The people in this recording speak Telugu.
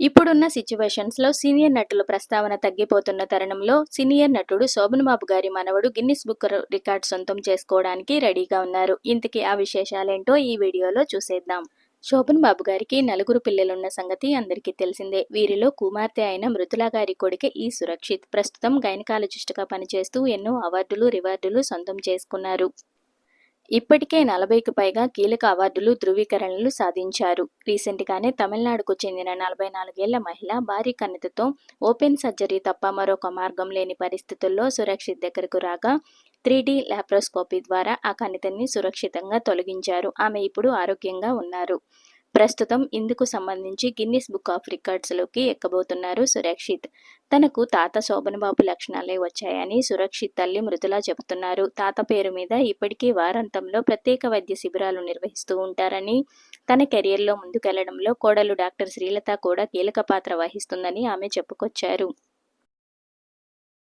ఇప్పుడున్న సిచ్యువేషన్స్లో సీనియర్ నటుల ప్రస్తావన తగ్గిపోతున్న తరుణంలో సీనియర్ నటుడు శోభన్ బాబు గారి మనవడు గిన్నిస్ బుక్ రికార్డ్ సొంతం చేసుకోవడానికి రెడీగా ఉన్నారు. ఇంతకీ ఆ విశేషాలేంటో ఈ వీడియోలో చూసేద్దాం. శోభన్ బాబు గారికి నలుగురు పిల్లలున్న సంగతి అందరికీ తెలిసిందే. వీరిలో కుమార్తె అయిన మృతుల గారి కొడుకే ఈ సురక్షిత్. ప్రస్తుతం గైనకాలజిస్ట్గా పనిచేస్తూ ఎన్నో అవార్డులు రివార్డులు సొంతం చేసుకున్నారు. ఇప్పటికే నలభైకి పైగా కీలక అవార్డులు ధృవీకరణలు సాధించారు. రీసెంట్గానే తమిళనాడుకు చెందిన నలభై నాలుగేళ్ళ మహిళ భారీ కణితతో ఓపెన్ సర్జరీ తప్ప మరొక మార్గం లేని పరిస్థితుల్లో సురక్షిత్ దగ్గరకు రాగా త్రీ డి లాప్రోస్కోపీ ద్వారా ఆ కణితని సురక్షితంగా తొలగించారు. ఆమె ఇప్పుడు ఆరోగ్యంగా ఉన్నారు. ప్రస్తుతం ఇందుకు సంబంధించి గిన్నిస్ బుక్ ఆఫ్ రికార్డ్స్లోకి ఎక్కబోతున్నారు సురక్షిత్. తనకు తాత శోభనబాబు లక్షణాలే వచ్చాయని సురక్షిత్ తల్లి మృదులా చెబుతున్నారు. తాత పేరు మీద ఇప్పటికీ వారాంతంలో ప్రత్యేక వైద్య శిబిరాలు నిర్వహిస్తూ ఉంటారని తన కెరియర్లో ముందుకెళ్ళడంలో కోడలు డాక్టర్ శ్రీలత కూడా కీలక పాత్ర వహిస్తుందని ఆమె చెప్పుకొచ్చారు.